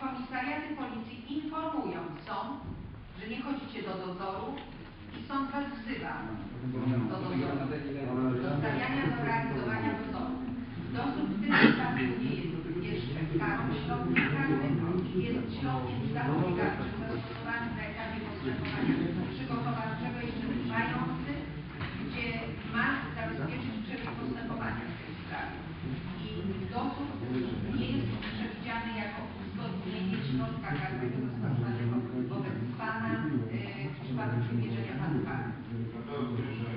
Komisariaty Policji informują sąd, że nie chodzicie do dozoru i sąd was wzywa do dozoru, do realizowania dozoru. Dozór w tym przypadku nie jest jeszcze karą środkiem karnym, jest środkiem zapobiegawczym zastosowanym postępowania. al,